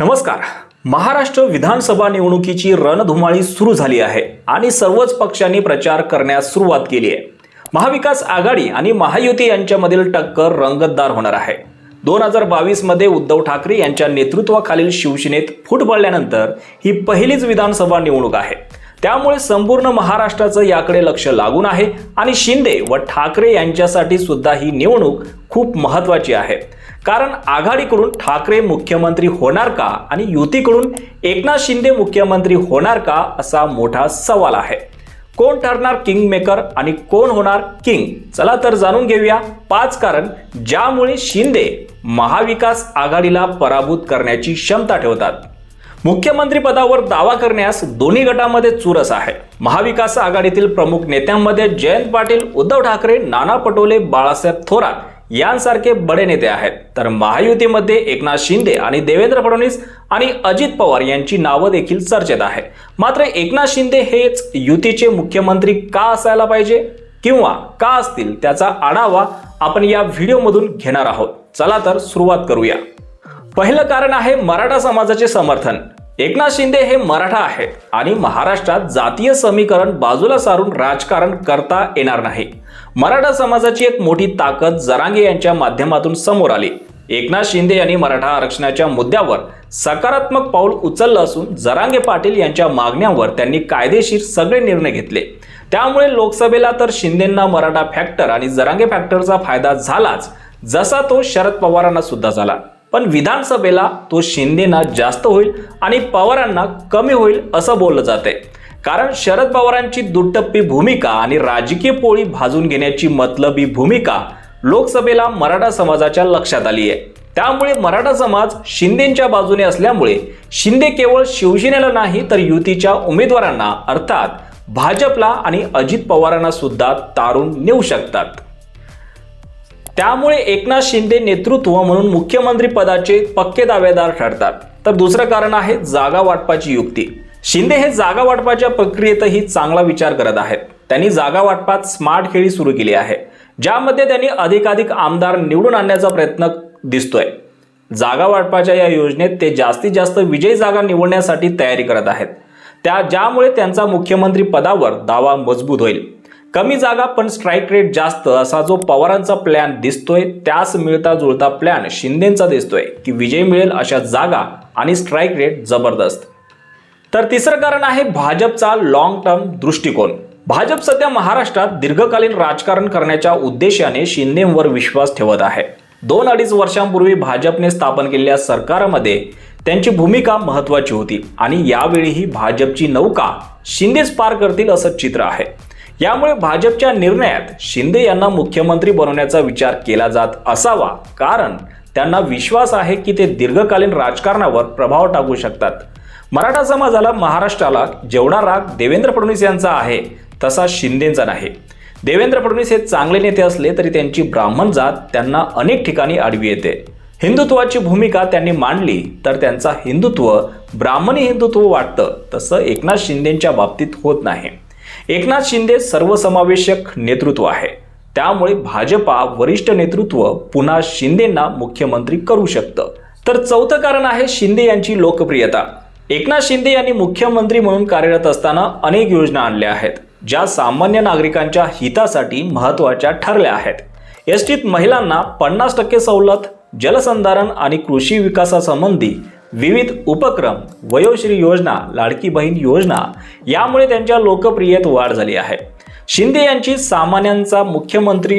नमस्कार. महाराष्ट्र विधानसभा निवडणुकीची रणधुमाळी सुरू झाली आहे आणि सर्वच पक्षांनी प्रचार करण्यास सुरुवात केली आहे. महाविकास आघाडी आणि महायुती यांच्यामधील टक्कर रंगतदार होणार आहे. दोन हजार बावीसमध्ये उद्धव ठाकरे यांच्या नेतृत्वाखालील शिवसेनेत फूट पडल्यानंतर ही पहिलीच विधानसभा निवडणूक आहे. त्यामुळे संपूर्ण महाराष्ट्राचं याकडे लक्ष लागून आहे आणि शिंदे व ठाकरे यांच्यासाठी सुद्धा ही निवडणूक खूप महत्वाची आहे. कारण आघाडीकडून ठाकरे मुख्यमंत्री होणार का आणि युतीकडून एकनाथ शिंदे मुख्यमंत्री होणार का असा मोठा सवाल आहे. कोण ठरणार किंग मेकर आणि कोण होणार किंग चला तर जाणून घेऊया. पाच कारण ज्यामुळे शिंदे महाविकास आघाडीला पराभूत करण्याची क्षमता ठेवतात. मुख्यमंत्री पदावर दावा करण्यास दोन्ही गटामध्ये चुरस आहे. महाविकास आघाडीतील प्रमुख नेत्यांमध्ये जयंत पाटील उद्धव ठाकरे नाना पटोले बाळासाहेब थोरात यांसारखे बडे नेते आहेत. तर महायुतीमध्ये एकनाथ शिंदे आणि देवेंद्र फडणवीस आणि अजित पवार यांची नावं देखील चर्चेत आहे. मात्र एकनाथ शिंदे हेच युतीचे मुख्यमंत्री का असायला पाहिजे किंवा का असतील त्याचा आढावा आपण या व्हिडिओमधून घेणार आहोत. चला तर सुरुवात करूया. पहिलं कारण आहे मराठा समाजाचे समर्थन. एकनाथ शिंदे हे मराठा आहेत आणि महाराष्ट्रात जातीय समीकरण बाजूला सारून राजकारण करता येणार नाही. मराठा समाजाची एक मोठी ताकद जरांगे यांच्या माध्यमातून समोर आली. एकनाथ शिंदे यांनी मराठा आरक्षणाच्या मुद्द्यावर सकारात्मक पाऊल उचललं असून जरांगे पाटील यांच्या मागण्यांवर त्यांनी कायदेशीर सगळे निर्णय घेतले. त्यामुळे लोकसभेला तर शिंदेंना मराठा फॅक्टर आणि जरांगे फॅक्टरचा फायदा झालाच जसा तो शरद पवारांना सुद्धा झाला. पण विधानसभेला तो शिंदेना जास्त होईल आणि पवारांना कमी होईल असं बोललं जाते कारण शरद पवारांची दुटप्पी भूमिका आणि राजकीय पोळी भाजून घेण्याची मतलबी भूमिका लोकसभेला मराठा समाजाच्या लक्षात आली आहे त्यामुळे मराठा समाज शिंदेच्या बाजूने असल्यामुळे शिंदे केवळ शिवसेनेला नाही तर युतीच्या उमेदवारांना अर्थात भाजपला आणि अजित पवारांना सुद्धा तारून नेऊ शकतात. त्यामुळे एकनाथ शिंदे नेतृत्व म्हणून मुख्यमंत्री पदाचे पक्के दावेदार ठरतात. तर दुसरं कारण आहे जागा वाटपाची युक्ती. शिंदे हे जागा वाटपाच्या प्रक्रियेतही चांगला विचार करत आहेत. त्यांनी जागा वाटपात स्मार्ट खेळी सुरू केली आहे. ज्यामध्ये त्यांनी अधिकाधिक आमदार निवडून आणण्याचा प्रयत्न दिसतोय. जागा वाटपाच्या या योजनेत ते जास्तीत जास्त विजयी जागा निवडण्यासाठी तयारी करत आहेत. त्या ज्यामुळे त्यांचा मुख्यमंत्री पदावर दावा मजबूत होईल. कमी जागा पण स्ट्राईक रेट जास्त असा जो पवारांचा प्लॅन दिसतोय त्यास मिळता जुळता प्लॅन शिंदेचा दिसतोय की विजय मिळेल अशा जागा आणि स्ट्राईक रेट जबरदस्त. तर तिसरं कारण आहे भाजपचा लॉंग टर्म दृष्टिकोन. भाजप सध्या महाराष्ट्रात दीर्घकालीन राजकारण करण्याच्या उद्देशाने शिंदेवर विश्वास ठेवत आहे. दोन अडीच वर्षांपूर्वी भाजपने स्थापन केलेल्या सरकारमध्ये त्यांची भूमिका महत्वाची होती आणि यावेळीही भाजपची नौका शिंदेच पार करतील असं चित्र आहे. यामुळे भाजपच्या निर्णयात शिंदे यांना मुख्यमंत्री बनवण्याचा विचार केला जात असावा. कारण त्यांना विश्वास आहे की ते दीर्घकालीन राजकारणावर प्रभाव टाकू शकतात. मराठा समाजाला महाराष्ट्राला जेवढा राग देवेंद्र फडणवीस यांचा आहे तसा शिंदेचा नाही. देवेंद्र फडणवीस हे चांगले नेते असले तरी त्यांची ब्राह्मण जात त्यांना अनेक ठिकाणी आडवी येते. हिंदुत्वाची भूमिका त्यांनी मांडली तर त्यांचा हिंदुत्व ब्राह्मणी हिंदुत्व वाटतं तसं एकनाथ शिंदेच्या बाबतीत होत नाही. एकनाथ शिंदे सर्वसमावेशक नेतृत्व आहे. त्यामुळे भाजपा वरिष्ठ नेतृत्व पुन्हा शिंदेंना मुख्यमंत्री करू शकतं. तर चौथं कारण आहे शिंदे यांची लोकप्रियता. एकनाथ शिंदे यांनी मुख्यमंत्री म्हणून कार्यरत असताना अनेक योजना आणल्या आहेत ज्या सामान्य नागरिकांच्या हितासाठी महत्त्वाच्या ठरल्या आहेत. एसटीत महिलांना पन्नास टक्के सवलत जलसंधारण आणि कृषी विकासासंबंधी विविध उपक्रम वयोश्री योजना लाडकी बहीण योजना यामुळे त्यांच्या लोकप्रियतेत वाढ झाली आहे. शिंदे यांची सामान्यांचा मुख्यमंत्री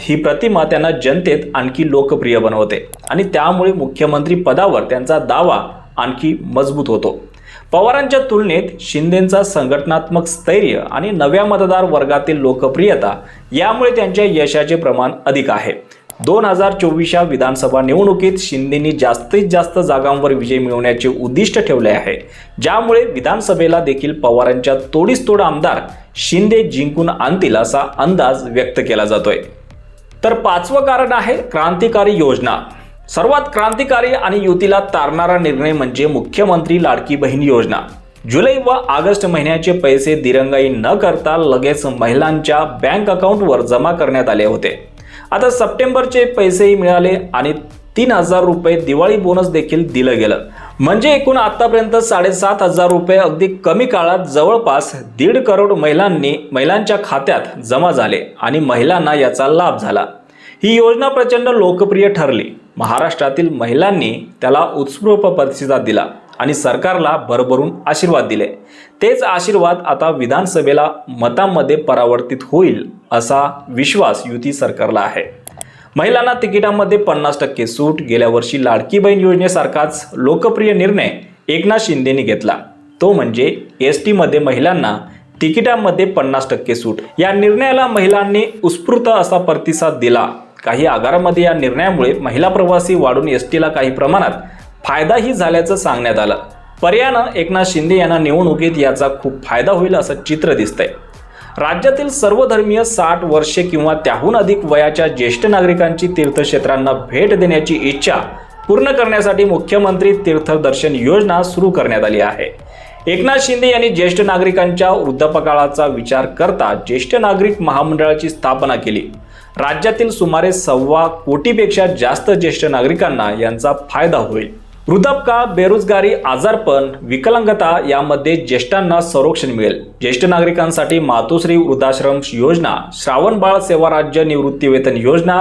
ही प्रतिमा त्यांना जनतेत आणखी लोकप्रिय बनवते आणि त्यामुळे मुख्यमंत्री पदावर त्यांचा दावा आणखी मजबूत होतो. पवारांच्या तुलनेत शिंदेचा संघटनात्मक स्थैर्य आणि नव्या मतदार वर्गातील लोकप्रियता यामुळे त्यांच्या यशाचे प्रमाण अधिक आहे. दोन हजार चोवीसच्या विधानसभा निवडणुकीत शिंदेनी जास्तीत जास्त जागांवर विजय मिळवण्याचे उद्दिष्ट ठेवले आहे. ज्यामुळे विधानसभेला देखील पवारांच्या तोडीस तोड आमदार शिंदे जिंकून आणतील असा अंदाज व्यक्त केला जातोय. तर पाचवं कारण आहे क्रांतिकारी योजना. सर्वात क्रांतिकारी आणि युतीला तारणारा निर्णय म्हणजे मुख्यमंत्री लाडकी बहीण योजना. जुलै व ऑगस्ट महिन्याचे पैसे दिरंगाई न करता लगेच महिलांच्या बँक अकाउंटवर जमा करण्यात आले होते. आता सप्टेंबरचे पैसेही मिळाले आणि तीन हजार रुपये दिवाळी बोनस देखील दिलं गेलं. म्हणजे एकूण आतापर्यंत साडेसात हजार रुपये अगदी कमी काळात जवळपास दीड करोड महिलांनी महिलांच्या खात्यात जमा झाले आणि महिलांना याचा लाभ झाला. ही योजना प्रचंड लोकप्रिय ठरली. महाराष्ट्रातील महिलांनी त्याला उत्स्फूर्त प्रतिसाद दिला आणि सरकारला भरभरून आशीर्वाद दिले. तेच आशीर्वाद आता विधानसभेला मतांमध्ये परावर्तित होईल. असा विश्वास युती सरकारला आहे. महिलांना तिकिटांमध्ये पन्नास टक्के सूट गेल्या वर्षी लाडकी बहीण योजनेसारखाच लोकप्रिय निर्णय एकनाथ शिंदेनी घेतला. तो म्हणजे एस टीमध्ये महिलांना तिकिटांमध्ये पन्नास टक्के सूट. या निर्णयाला महिलांनी उत्स्फूर्त असा प्रतिसाद दिला. काही आगारामध्ये या निर्णयामुळे महिला प्रवासी वाढून एस टीला काही प्रमाणात फायदाही झाल्याचं सांगण्यात आलं. पर्यायानं एकनाथ शिंदे यांना निवडणुकीत याचा खूप फायदा होईल असं चित्र दिसतंय. राज्यातील सर्व धर्मीय साठ वर्षे किंवा त्याहून अधिक वयाच्या ज्येष्ठ नागरिकांची तीर्थक्षेत्रांना भेट देण्याची इच्छा पूर्ण करण्यासाठी मुख्यमंत्री तीर्थदर्शन योजना सुरू करण्यात आली आहे. एकनाथ शिंदे यांनी ज्येष्ठ नागरिकांच्या वृद्धापकाळाचा विचार करता ज्येष्ठ नागरिक महामंडळाची स्थापना केली. राज्यातील सुमारे सव्वा कोटीपेक्षा जास्त ज्येष्ठ नागरिकांना यांचा फायदा होईल. वृद्धापका बेरोजगारी आजारपण विकलांगता यामध्ये ज्येष्ठांना संरक्षण मिळेल. ज्येष्ठ नागरिकांसाठी मातोश्री वृद्धाश्रम योजना श्रावण बाळ सेवा राज्य निवृत्ती वेतन योजना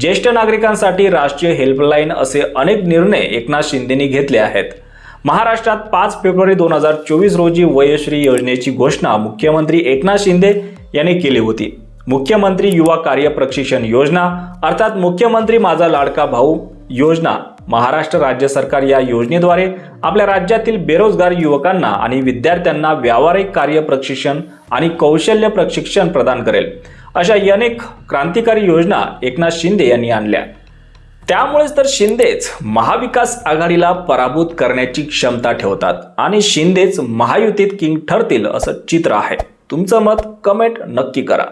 ज्येष्ठ नागरिकांसाठी राष्ट्रीय हेल्पलाईन असे अनेक निर्णय एकनाथ शिंदेनी घेतले आहेत. महाराष्ट्रात पाच फेब्रुवारी दोन हजार चोवीस रोजी वयश्री योजनेची घोषणा मुख्यमंत्री एकनाथ शिंदे यांनी केली होती. मुख्यमंत्री युवा कार्य प्रशिक्षण योजना अर्थात मुख्यमंत्री माझा लाडका भाऊ योजना महाराष्ट्र राज्य सरकार या योजनेद्वारे आपल्या राज्यातील बेरोजगार युवकांना आणि विद्यार्थ्यांना व्यावहारिक कार्य प्रशिक्षण आणि कौशल्य प्रशिक्षण प्रदान करेल. अशा अनेक क्रांतिकारी योजना एकनाथ शिंदे यांनी आणल्या. त्यामुळेच तर शिंदेच महाविकास आघाडीला पराभूत करण्याची क्षमता ठेवतात आणि शिंदेच महायुतीत किंग ठरतील असं चित्र आहे. तुमचं मत कमेंट नक्की करा.